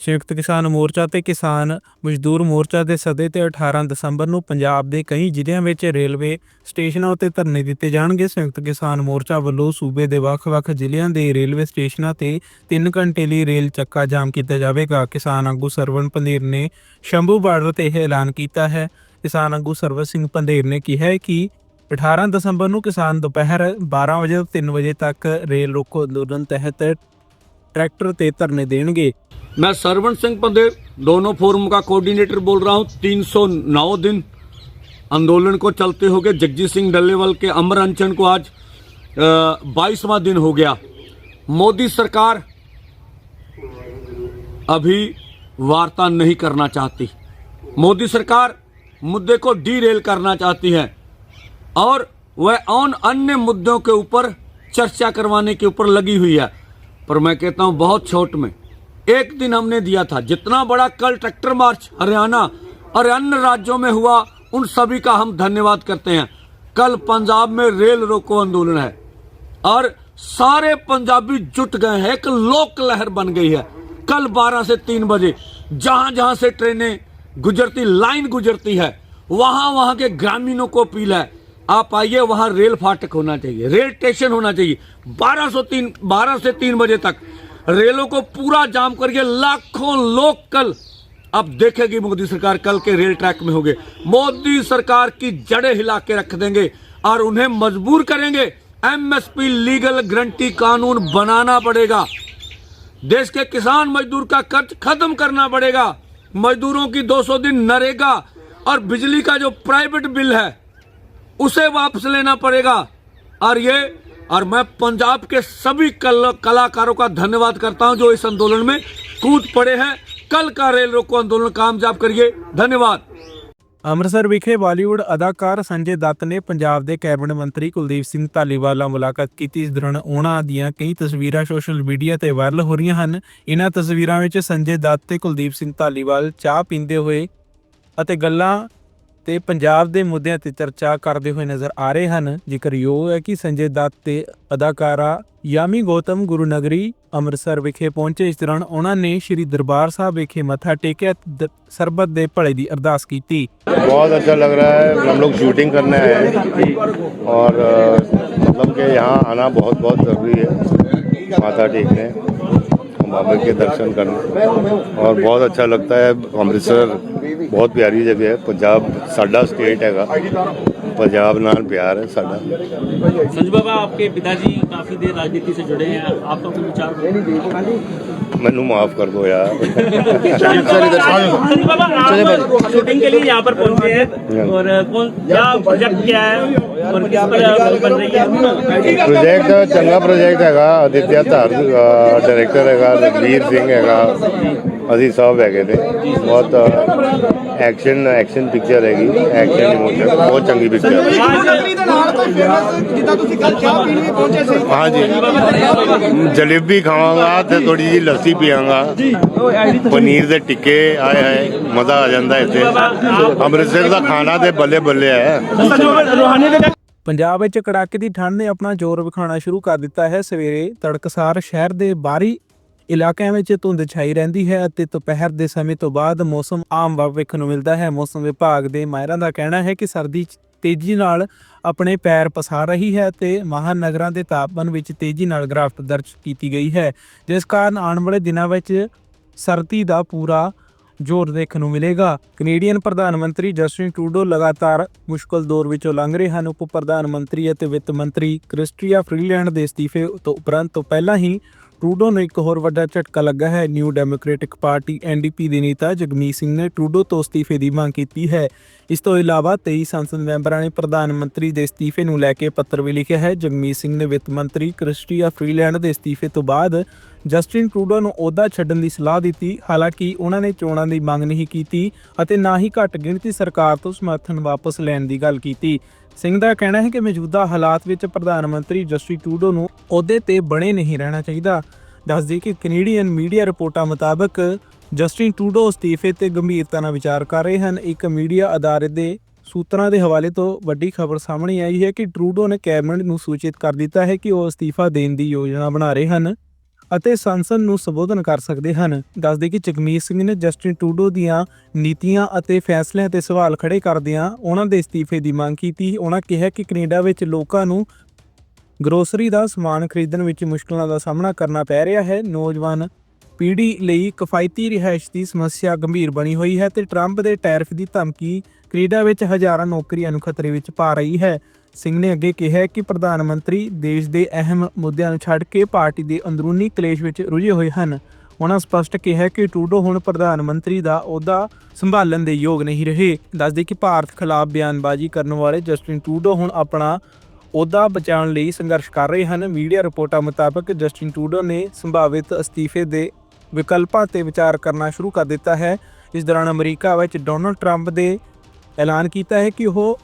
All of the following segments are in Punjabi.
ਸੰਯੁਕਤ ਕਿਸਾਨ ਮੋਰਚਾ ਤੇ ਕਿਸਾਨ ਮਜ਼ਦੂਰ ਮੋਰਚਾ ਦੇ ਸੱਦੇ ਤੇ 18 ਦਸੰਬਰ ਨੂੰ ਪੰਜਾਬ ਦੇ ਕਈ ਜ਼ਿਲ੍ਹਿਆਂ ਵਿੱਚ ਰੇਲਵੇ ਸਟੇਸ਼ਨਾਂ ਉੱਤੇ ਧਰਨੇ ਦਿੱਤੇ ਜਾਣਗੇ। ਸੰਯੁਕਤ ਕਿਸਾਨ ਮੋਰਚਾ ਵੱਲੋਂ ਸੂਬੇ ਦੇ ਵੱਖ-ਵੱਖ ਜ਼ਿਲ੍ਹਿਆਂ ਦੇ ਰੇਲਵੇ ਸਟੇਸ਼ਨਾਂ ਤੇ 3 ਘੰਟੇ ਲਈ ਰੇਲ ਚੱਕਾ ਜਾਮ ਕੀਤਾ ਜਾਵੇਗਾ। ਕਿਸਾਨ ਆਗੂ ਸਰਵਣ ਪੰਧੇਰ ਨੇ ਸ਼ੰਭੂ ਬਾਰਡਰ ਤੇ ਇਹ ਐਲਾਨ ਕੀਤਾ ਹੈ। ਕਿਸਾਨ ਆਗੂ ਸਰਵਨ ਸਿੰਘ ਪੰਧੇਰ ਨੇ ਕਿਹਾ ਹੈ ਕਿ 18 ਦਸੰਬਰ ਨੂੰ ਕਿਸਾਨ ਦੁਪਹਿਰ 12 ਵਜੇ ਤੋਂ 3 ਵਜੇ ਤੱਕ ਰੇਲ ਰੋਕੋ ਅੰਦੋਲਨ ਤਹਿਤ ਟਰੈਕਟਰ ਤੇ ਧਰਨੇ ਦੇਣਗੇ। मैं सरवण सिंह पंदेर दोनों फोरम का कोऑर्डिनेटर बोल रहा हूँ 309 दिन आंदोलन को चलते हो गए। जगजीत सिंह डल्लेवाल के अमर अनशन को आज बाईसवा दिन हो गया। मोदी सरकार अभी वार्ता नहीं करना चाहती। मोदी सरकार मुद्दे को डी रेल करना चाहती है और वह उन अन्य मुद्दों के ऊपर चर्चा करवाने के ऊपर लगी हुई है। पर मैं कहता हूँ, बहुत छोट में एक दिन हमने दिया था। जितना बड़ा कल ट्रैक्टर मार्च हरियाणा और अन्य राज्यों में हुआ, उन सभी का हम धन्यवाद करते हैं। कल पंजाब में रेल रोको आंदोलन है और सारे पंजाबी जुट गए हैं। एक लोक लहर बन गई है। कल 12 से 3 बजे जहाँ जहाँ से ट्रेनें गुजरती, लाइन गुजरती है, वहाँ वहाँ के ग्रामीणों को अपील है, आप आइए, वहाँ रेल फाटक होना चाहिए, रेल स्टेशन होना चाहिए। 12 सौ तीन, बारह से तीन बजे तक रेलों को पूरा जाम करके लाखों लोग कल। अब देखेगी मोदी सरकार कल के रेल ट्रैक में होंगे। मोदी सरकार की जड़ें हिला के रख देंगे और उन्हें मजबूर करेंगे। एमएसपी लीगल गारंटी कानून बनाना पड़ेगा। देश के किसान मजदूर का कर्ज खत्म करना पड़ेगा। मजदूरों की 200 दिन नरेगा और बिजली का जो प्राइवेट बिल है, उसे वापस लेना पड़ेगा। और ये और मैं पंजाब के सभी कल, कलाकारों का धन्यवाद करता हूं जो इस आंदोलन में कूद पड़े हैं कल का रेल रोको आंदोलन कामयाब करिए धन्यवाद ਅੰਮ੍ਰਿਤਸਰ ਵਿਖੇ ਬਾਲੀਵੁੱਡ ਅਦਾਕਾਰ ਸੰਜੇ ਦੱਤ ਨੇ ਪੰਜਾਬ ਦੇ ਕੈਬਨਿਟ ਮੰਤਰੀ ਕੁਲਦੀਪ ਸਿੰਘ ਧਾਲੀਵਾਲ ਨਾਲ ਮੁਲਾਕਾਤ ਕੀਤੀ ਇਸ ਦੌਰਾਨ ਉਹਨਾਂ ਦੀਆਂ ਕਈ ਤਸਵੀਰਾਂ ਸੋਸ਼ਲ ਮੀਡੀਆ ਤੇ ਵਾਇਰਲ ਹੋ ਰਹੀਆਂ ਹਨ ਇਹਨਾਂ ਤਸਵੀਰਾਂ ਵਿੱਚ ਸੰਜੇ ਦੱਤ ਤੇ ਕੁਲਦੀਪ ਸਿੰਘ ਧਾਲੀਵਾਲ ਚਾਹ ਪੀਂਦੇ ਹੋਏ ਅਤੇ ਗੱਲਾਂ ਤੇ ਪੰਜਾਬ ਦੇ ਮੁੱਦਿਆਂ ਤੇ ਚਰਚਾ ਕਰਦੇ ਹੋਏ ਨਜ਼ਰ ਆ ਰਹੇ ਹਨ। ਜ਼ਿਕਰ ਯੋਗ ਹੈ ਕਿ ਸੰਜੇ ਦੱਤ ਤੇ ਅਦਾਕਾਰਾ ਯਾਮੀ ਗੌਤਮ ਗੁਰੂ ਨਗਰੀ ਅੰਮ੍ਰਿਤਸਰ ਵਿਖੇ ਪਹੁੰਚੇ, ਇਸ ਦੌਰਾਨ ਉਹਨਾਂ ਨੇ ਸ੍ਰੀ ਦਰਬਾਰ ਸਾਹਿਬ ਵਿਖੇ ਮੱਥਾ ਟੇਕਿਆ ਸਰਬਤ ਦੇ ਭਲੇ ਦੀ ਅਰਦਾਸ ਕੀਤੀ। ਬਹੁਤ ਅੱਛਾ ਲੱਗ ਰਿਹਾ ਹੈ। ਹਮ ਲੋਗ ਸ਼ੂਟਿੰਗ ਕਰਨਾ ਹੈ। ਔਰ ਮਤਲਬ ਕਿ ਯਹਾਂ ਆਣਾ ਬਹੁਤ ਬਹੁਤ ਜ਼ਰੂਰੀ ਹੈ। ਮਾਤਾ ਟੇਕਨੇ बाबा के दर्शन करने और बहुत अच्छा लगता है अमृतसर बहुत प्यारी जगह है पंजाब साडा स्टेट हैगा पंजाब नाल प्यार है साडा संजू बाबा आपके पिताजी काफी देर राजनीति से जुड़े हैं आपका कोई विचार मैनू माफ कर दो यार संजू बाबा आप शूटिंग के लिए यहाँ पर पहुंचे हैं और कौन क्या प्रोजेक्ट क्या है प्रोजेक्ट चंगा प्रोजेक्ट हैगा आदित्य धार डायरेक्टर हैगा रघबीर सिंह हैगा ਅਸੀਂ ਸਭ ਹੈਗੇ ਨੇ। ਬਹੁਤ ਐਕਸ਼ਨ ਐਕਸ਼ਨ ਪਿਕਚਰ ਹੈਗੀ। ਐਕਸ਼ਨ ਇਮੋਸ਼ਨ ਬਹੁਤ ਚੰਗੀ ਪਿਕਚਰ ਹੈ। ਮੰਤਰੀ ਦੇ ਨਾਲ ਕੋਈ ਫੇਮਸ ਜਿੱਦਾਂ ਤੁਸੀਂ ਕੱਲ ਚਾਹ ਪੀਣ ਵੀ ਪਹੁੰਚੇ ਸੀ। ਹਾਂਜੀ। ਜਲੇਬੀ ਖਾਵਾਂਗਾ ਤੇ ਥੋੜੀ ਜਿਹੀ ਲੱਸੀ ਪੀਵਾਂਗਾ ਪਨੀਰ ਦੇ ਟਿੱਕੇ ਆਏ ਹਾਏ ਮਜ਼ਾ ਆ ਜਾਂਦਾ ਇੱਥੇ। ਅੰਮ੍ਰਿਤਸਰ ਦਾ ਖਾਣਾ ਤੇ ਬੱਲੇ ਬੱਲੇ ਹੈ। ਪੰਜਾਬ ਵਿੱਚ ਕੜਾਕੇ ਦੀ ਠੰਡ ਨੇ ਆਪਣਾ ਜ਼ੋਰ ਵਿਖਾਉਣਾ ਸ਼ੁਰੂ ਕਰ ਦਿੱਤਾ ਹੈ। ਸਵੇਰੇ ਤੜਕਸਾਰ ਸ਼ਹਿਰ ਦੇ ਬਾਹਰੀ ਇਲਾਕਿਆਂ ਵਿੱਚ ਧੁੰਦ ਛਾਈ ਰਹਿੰਦੀ ਹੈ ਅਤੇ ਦੁਪਹਿਰ ਦੇ ਸਮੇਂ ਤੋਂ ਬਾਅਦ ਮੌਸਮ ਆਮ ਵੇਖਣ ਨੂੰ ਮਿਲਦਾ ਹੈ। ਮੌਸਮ ਵਿਭਾਗ ਦੇ ਮਾਹਿਰਾਂ ਦਾ ਕਹਿਣਾ ਹੈ ਕਿ ਸਰਦੀ ਤੇਜ਼ੀ ਨਾਲ ਆਪਣੇ ਪੈਰ ਪਸਾਰ ਰਹੀ ਹੈ ਤੇ ਮਹਾਨਗਰਾਂ ਦੇ ਤਾਪਮਾਨ ਵਿੱਚ ਤੇਜ਼ੀ ਨਾਲ ਗਿਰਾਵਟ ਦਰਜ ਕੀਤੀ ਗਈ ਹੈ। ਜਿਸ ਕਾਰਨ ਆਉਣ ਵਾਲੇ ਦਿਨਾਂ ਵਿੱਚ ਸਰਦੀ ਦਾ ਪੂਰਾ ਜ਼ੋਰ ਦੇਖਣ ਨੂੰ ਮਿਲੇਗਾ। ਕੈਨੇਡੀਅਨ ਪ੍ਰਧਾਨ ਮੰਤਰੀ ਜਸਟਿਨ ਟਰੂਡੋ ਲਗਾਤਾਰ ਮੁਸ਼ਕਲ ਦੌਰ ਵਿੱਚੋਂ ਲੰਘ ਰਹੇ ਹਨ। ਉਪ ਪ੍ਰਧਾਨ ਮੰਤਰੀ ਅਤੇ ਵਿੱਤ ਮੰਤਰੀ ਕ੍ਰਿਸਟੀਆ ਫ੍ਰੀਲੈਂਡ ਦੇ ਅਸਤੀਫੇ ਤੋਂ ਉਪਰੰਤ ਤੋਂ ਪਹਿਲਾਂ ਹੀ ਟਰੂਡੋ ਨੂੰ ਇੱਕ ਹੋਰ ਵੱਡਾ ਝਟਕਾ ਲੱਗਾ ਹੈ। ਨਿਊ ਡੈਮੋਕ੍ਰੈਟਿਕ ਪਾਰਟੀ ਐਨਡੀਪੀ ਦੇ ਨੇਤਾ ਜਗਮੀਤ ਸਿੰਘ ਨੇ ਟਰੂਡੋ ਤੋਂ ਅਸਤੀਫੇ ਦੀ ਮੰਗ ਕੀਤੀ ਹੈ। ਇਸ ਤੋਂ ਇਲਾਵਾ 23 ਸੰਸਦ ਮੈਂਬਰਾਂ ਨੇ ਪ੍ਰਧਾਨ ਮੰਤਰੀ ਦੇ ਅਸਤੀਫੇ ਨੂੰ ਲੈ ਕੇ ਪੱਤਰ ਵੀ ਲਿਖਿਆ ਹੈ। ਜਗਮੀਤ ਸਿੰਘ ਨੇ ਵਿੱਤ ਮੰਤਰੀ ਕ੍ਰਿਸਟੀਆ ਫ੍ਰੀਲੈਂਡ ਦੇ ਅਸਤੀਫੇ ਤੋਂ ਬਾਅਦ ਜਸਟਿਨ ਟਰੂਡੋ ਨੂੰ ਅਹੁਦਾ ਛੱਡਣ ਦੀ ਸਲਾਹ ਦਿੱਤੀ। ਹਾਲਾਂਕਿ ਉਹਨਾਂ ਨੇ ਚੋਣਾਂ ਦੀ ਮੰਗ ਨਹੀਂ ਕੀਤੀ ਅਤੇ ਨਾ ਹੀ ਘੱਟ ਗਿਣਤੀ ਸਰਕਾਰ ਤੋਂ ਸਮਰਥਨ ਵਾਪਸ ਲੈਣ ਦੀ ਗੱਲ ਕੀਤੀ। ਸਿੰਘ ਦਾ ਕਹਿਣਾ ਹੈ ਕਿ ਮੌਜੂਦਾ ਹਾਲਾਤ ਵਿੱਚ ਪ੍ਰਧਾਨ ਮੰਤਰੀ ਜਸਟਿਨ ਟੂਡੋ ਨੂੰ ਅਹੁਦੇ ਤੇ ਬਣੇ ਨਹੀਂ ਰਹਿਣਾ ਚਾਹੀਦਾ। ਦੱਸਦੀ ਕਿ ਕੈਨੇਡੀਅਨ ਮੀਡੀਆ ਰਿਪੋਰਟਾਂ ਮੁਤਾਬਕ ਜਸਟਿਨ ਟੂਡੋ ਅਸਤੀਫੇ ਤੇ ਗੰਭੀਰਤਾ ਨਾਲ ਵਿਚਾਰ ਕਰ ਰਹੇ ਹਨ। ਇੱਕ ਮੀਡੀਆ ਅਦਾਰੇ ਦੇ ਸੂਤਰਾਂ ਦੇ ਹਵਾਲੇ ਤੋਂ ਵੱਡੀ ਖਬਰ ਸਾਹਮਣੇ ਆਈ ਹੈ ਕਿ ਟਰੂਡੋ ਨੇ ਕੈਬਨਿਟ ਨੂੰ ਸੂਚਿਤ ਕਰ ਦਿੱਤਾ ਹੈ ਕਿ ਉਹ ਅਸਤੀਫਾ ਦੇਣ ਦੀ ਯੋਜਨਾ ਬਣਾ ਰਹੇ ਹਨ। ਅਤੇ ਸੰਸਦ ਨੂੰ ਸੰਬੋਧਨ ਕਰ ਸਕਦੇ ਹਨ। ਦੱਸਦੇ ਕਿ ਜਗਮੀਤ ਸਿੰਘ ਨੇ ਜਸਟਿਨ ਟੂਡੋ ਦੀਆਂ ਨੀਤੀਆਂ ਅਤੇ ਫੈਸਲਿਆਂ ਤੇ ਸਵਾਲ ਖੜੇ ਕਰਦਿਆਂ ਉਹਨਾਂ ਦੇ ਅਸਤੀਫੇ ਦੀ ਮੰਗ ਕੀਤੀ। ਉਹਨਾਂ ਕਿਹਾ ਕਿ ਕੈਨੇਡਾ ਵਿੱਚ ਲੋਕਾਂ ਨੂੰ ਗਰੋਸਰੀ ਦਾ ਸਮਾਨ ਖਰੀਦਣ ਵਿੱਚ ਮੁਸ਼ਕਲਾਂ ਦਾ ਸਾਹਮਣਾ ਕਰਨਾ ਪੈ ਰਿਹਾ ਹੈ। ਨੌਜਵਾਨ ਪੀੜ੍ਹੀ ਲਈ ਕਿਫਾਇਤੀ ਰਿਹਾਇਸ਼ ਦੀ ਸਮੱਸਿਆ ਗੰਭੀਰ ਬਣੀ ਹੋਈ ਹੈ ਤੇ ਟਰੰਪ ਦੇ ਟੈਰਿਫ ਦੀ ਧਮਕੀ ਕੈਨੇਡਾ ਵਿੱਚ ਹਜ਼ਾਰਾਂ ਨੌਕਰੀਆਂ ਨੂੰ ਖਤਰੇ ਵਿੱਚ ਪਾ ਰਹੀ ਹੈ। ਸਿੰਘ ਨੇ ਅੱਗੇ ਕਿਹਾ ਕਿ ਪ੍ਰਧਾਨ ਮੰਤਰੀ ਦੇਸ਼ ਦੇ ਅਹਿਮ ਮੁੱਦਿਆਂ ਨੂੰ ਛੱਡ ਕੇ ਪਾਰਟੀ ਦੇ ਅੰਦਰੂਨੀ ਕਲੇਸ਼ ਵਿੱਚ ਰੁੱਝੇ ਹੋਏ ਹਨ। ਉਹਨਾਂ ਸਪਸ਼ਟ ਕਿਹਾ ਕਿ ਟਰੂਡੋ ਹੁਣ ਪ੍ਰਧਾਨ ਮੰਤਰੀ ਦਾ ਅਹੁਦਾ ਸੰਭਾਲਣ ਦੇ ਯੋਗ ਨਹੀਂ ਰਹੇ। ਦੱਸਦੇ ਕਿ ਭਾਰਤ ਖਿਲਾਫ ਬਿਆਨਬਾਜ਼ੀ ਕਰਨ ਵਾਲੇ ਜਸਟਿਨ ਟਰੂਡੋ ਹੁਣ ਆਪਣਾ ਅਹੁਦਾ ਬਚਾਉਣ ਲਈ ਸੰਘਰਸ਼ ਕਰ ਰਹੇ ਹਨ। ਮੀਡੀਆ ਰਿਪੋਰਟਾਂ ਮੁਤਾਬਕ ਜਸਟਿਨ ਟਰੂਡੋ ਨੇ ਸੰਭਾਵਿਤ ਅਸਤੀਫੇ ਦੇ ਵਿਕਲਪਾਂ ਤੇ ਵਿਚਾਰ ਕਰਨਾ ਸ਼ੁਰੂ ਕਰ ਦਿੱਤਾ ਹੈ। ਇਸ ਦੌਰਾਨ ਅਮਰੀਕਾ ਵਿੱਚ ਡੋਨਲਡ ਟਰੰਪ ਦੇ ਐਲਾਨ ਕੀਤਾ ਹੈ ਕਿ ਉਹ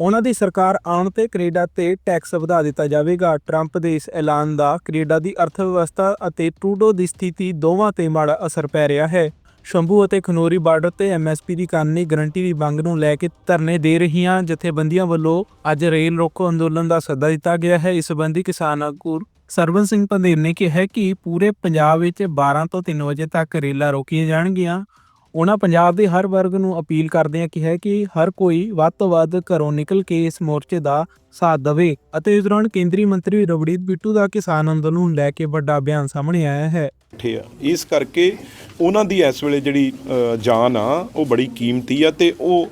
ਉਹਨਾਂ ਦੀ ਸਰਕਾਰ ਆਉਣ ਤੇ ਕੈਨੇਡਾ ਤੇ ਟੈਕਸ ਵਧਾ ਦਿੱਤਾ ਜਾਵੇਗਾ। ਟਰੰਪ ਦੇ ਇਸ ਐਲਾਨ ਦਾ ਕੈਨੇਡਾ ਦੀ ਅਰਥ ਵਿਵਸਥਾ ਅਤੇ ਟਰੂਡੋ ਦੀ ਸਥਿਤੀ ਦੋਵਾਂ ਤੇ ਮਾੜਾ ਅਸਰ ਪੈ ਰਿਹਾ ਹੈ। ਸ਼ੰਭੂ ਅਤੇ ਖਨੋਰੀ ਬਾਰਡਰ ਤੇ ਐਮਐਸਪੀ ਦੀ ਕਾਨੂੰਨੀ ਗਰੰਟੀ ਦੀ ਮੰਗ ਨੂੰ ਲੈ ਕੇ ਧਰਨੇ ਦੇ ਰਹੀਆਂ ਜਥੇਬੰਦੀਆਂ ਵੱਲੋਂ ਅੱਜ ਰੇਲ ਰੋਕੋ ਅੰਦੋਲਨ ਦਾ ਸੱਦਾ ਦਿੱਤਾ ਗਿਆ ਹੈ। ਇਸ ਸੰਬੰਧੀ ਕਿਸਾਨ ਆਗੂ ਸਰਵਨ ਸਿੰਘ ਪੰਧੇਰ ਨੇ ਕਿਹਾ ਕਿ ਪੂਰੇ ਪੰਜਾਬ ਵਿੱਚ 12 ਤੋਂ 3 ਵਜੇ ਤੱਕ ਰੇਲਾਂ ਰੋਕੀਆਂ ਜਾਣਗੀਆਂ। ਉਹਨਾਂ ਪੰਜਾਬ ਦੇ ਹਰ ਵਰਗ ਨੂੰ ਅਪੀਲ ਕਰਦੇ ਆ ਕਿ ਹੈ ਕਿ ਹਰ ਕੋਈ ਵੱਧ ਤੋਂ ਵੱਧ ਘਰੋਂ ਨਿਕਲ ਕੇ ਇਸ ਮੋਰਚੇ ਦਾ ਸਾਥ ਦੇਵੇ ਅਤੇ ਇਸ ਦੌਰਾਨ ਕੇਂਦਰੀ ਮੰਤਰੀ ਰਵਨੀਤ ਬਿੱਟੂ ਦਾ ਕਿਸਾਨ ਅੰਦੋਲਨ ਲੈ ਕੇ ਵੱਡਾ ਬਿਆਨ ਸਾਹਮਣੇ ਆਇਆ ਹੈ। ਬੈਠੇ ਆ। ਇਸ ਕਰਕੇ ਉਹਨਾਂ ਦੀ ਇਸ ਵੇਲੇ ਜਿਹੜੀ ਜਾਨ ਆ, ਉਹ ਬੜੀ ਕੀਮਤੀ ਆ ਤੇ ਉਹ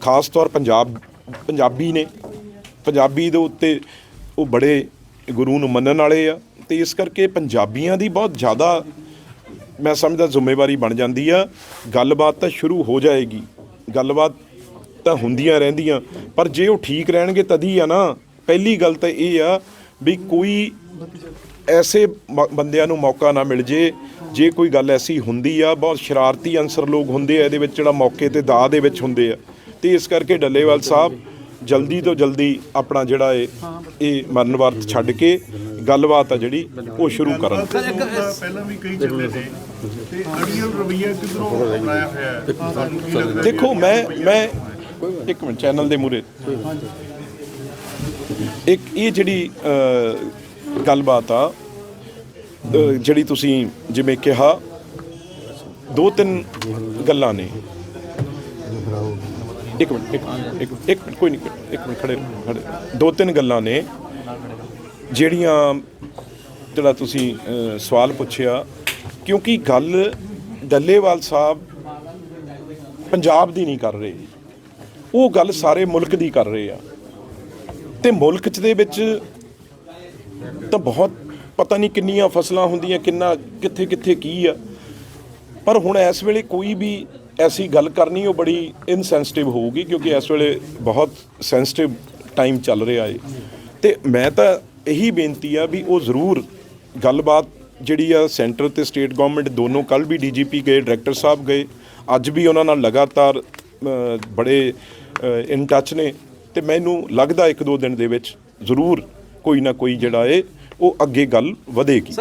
ਖਾਸ ਤੌਰ ਪੰਜਾਬ, ਪੰਜਾਬੀ ਨੇ। ਪੰਜਾਬੀ ਦੇ ਉੱਤੇ ਉਹ ਬੜੇ ਗੁਰੂ ਨੂੰ ਮੰਨਣ ਵਾਲੇ ਆ ਤੇ ਇਸ ਕਰਕੇ ਪੰਜਾਬੀਆਂ ਦੀ ਬਹੁਤ ਜ਼ਿਆਦਾ ਮੈਂ ਸਮਝਦਾ ਜ਼ਿੰਮੇਵਾਰੀ ਬਣ ਜਾਂਦੀ ਆ। ਗੱਲਬਾਤ ਤਾਂ ਸ਼ੁਰੂ ਹੋ ਜਾਏਗੀ। ਗੱਲਬਾਤ ਤਾਂ ਹੁੰਦੀਆਂ ਰਹਿੰਦੀਆਂ। ਪਰ ਜੇ ਉਹ ਠੀਕ ਰਹਿਣਗੇ ਤਦੀ ਆ ਨਾ। ਪਹਿਲੀ ਗੱਲ ਤਾਂ ਇਹ ਆ ਵੀ ਕੋਈ ਐਸੇ ਮ- ਬੰਦਿਆਂ ਨੂੰ ਮੌਕਾ ਨਾ ਮਿਲ ਜੇ। ਜੇ ਕੋਈ ਗੱਲ ਐਸੀ ਹੁੰਦੀ ਆ, ਬਹੁਤ ਸ਼ਰਾਰਤੀ ਅਨਸਰ ਲੋਕ ਹੁੰਦੇ ਆ ਇਹਦੇ ਵਿੱਚ ਜਿਹੜਾ ਮੌਕੇ ਤੇ ਦਾਅ ਦੇ ਵਿੱਚ ਹੁੰਦੇ ਆ। ਤੇ ਇਸ ਕਰਕੇ ਡੱਲੇਵਾਲ ਸਾਹਿਬ ਜਲਦੀ ਤੋਂ ਜਲਦੀ ਆਪਣਾ ਜਿਹੜਾ ਇਹ ਇਹ ਮਰਨ ਵਰਤ ਛੱਡ ਕੇ ਗੱਲਬਾਤ ਆ ਜਿਹੜੀ ਉਹ ਸ਼ੁਰੂ ਕਰਨ। ਪਹਿਲਾਂ ਵੀ ਕਈ ਚੱਲੇ ਨੇ ਤੇ ਅੜੀਅਲ ਰਵਈਆ ਕਿਧਰੋਂ ਅਪਣਾਇਆ ਹੋਇਆ ਹੈ? ਤੁਹਾਨੂੰ ਕੀ ਲੱਗਦਾ ਦੇਖੋ ਮੈਂ ਮੈਂ ਇੱਕ ਮਿੰਟ ਚੈਨਲ ਦੇ ਮੂਰੇ ਇੱਕ ਇਹ ਜਿਹੜੀ ਗੱਲਬਾਤ ਆ ਜਿਹੜੀ ਤੁਸੀਂ ਜਿਵੇਂ ਕਿਹਾ ਦੋ ਤਿੰਨ ਗੱਲਾਂ ਨੇ। ਇੱਕ ਮਿੰਟ ਇੱਕ ਮਿੰਟ, ਇੱਕ ਇੱਕ ਮਿੰਟ, ਕੋਈ ਨਹੀਂ ਇੱਕ ਮਿੰਟ ਖੜੇ ਖੜੇ ਦੋ ਤਿੰਨ ਗੱਲਾਂ ਨੇ ਜਿਹੜੀਆਂ ਜਿਹੜਾ ਤੁਸੀਂ ਅ, ਸਵਾਲ ਪੁੱਛਿਆ ਕਿਉਂਕਿ ਗੱਲ ਡੱਲੇਵਾਲ ਸਾਹਿਬ ਪੰਜਾਬ ਦੀ ਨਹੀਂ ਕਰ ਰਹੇ। ਉਹ ਗੱਲ ਸਾਰੇ ਮੁਲਕ ਦੀ ਕਰ ਰਹੇ ਆ। ਤੇ ਮੁਲਕ ਚ ਦੇ ਵਿੱਚ ਤਾਂ ਬਹੁਤ ਪਤਾ ਨਹੀਂ ਕਿੰਨੀਆਂ ਫਸਲਾਂ ਹੁੰਦੀਆਂ ਕਿੰਨਾ ਕਿੱਥੇ ਕਿੱਥੇ ਕੀ ਆ। ਪਰ ਹੁਣ ਇਸ ਵੇਲੇ ਕੋਈ ਵੀ ਐਸੀ ਗੱਲ ਕਰਨੀ ਉਹ ਬੜੀ ਇਨਸੈਂਸਿਟਿਵ ਹੋਊਗੀ ਕਿਉਂਕਿ ਇਸ ਵੇਲੇ ਬਹੁਤ ਸੈਂਸਿਟਿਵ ਟਾਈਮ ਚੱਲ ਰਿਹਾ ਏ। ਤੇ ਮੈਂ ਤਾਂ ਇਹੀ ਬੇਨਤੀ ਆ ਵੀ ਉਹ ਜ਼ਰੂਰ ਗੱਲਬਾਤ ਜਿਹੜੀ ਆ ਸੈਂਟਰ ਤੇ ਸਟੇਟ ਗਵਰਨਮੈਂਟ ਦੋਨੋਂ ਕੱਲ ਵੀ ਡੀਜੀਪੀ ਗਏ ਡਾਇਰੈਕਟਰ ਸਾਹਿਬ ਗਏ, ਅੱਜ ਵੀ ਉਹਨਾਂ ਨਾਲ ਲਗਾਤਾਰ ਬੜੇ ਇਨ ਟੱਚ ਨੇ। ਤੇ ਮੈਨੂੰ ਲੱਗਦਾ ਇੱਕ ਦੋ ਦਿਨ ਦੇ ਵਿੱਚ ਜ਼ਰੂਰ ਕੋਈ ਨਾ ਕੋਈ ਜਿਹੜਾ ਏ, ਉਹ ਅੱਗੇ ਗੱਲ ਵਧੇਗੀ।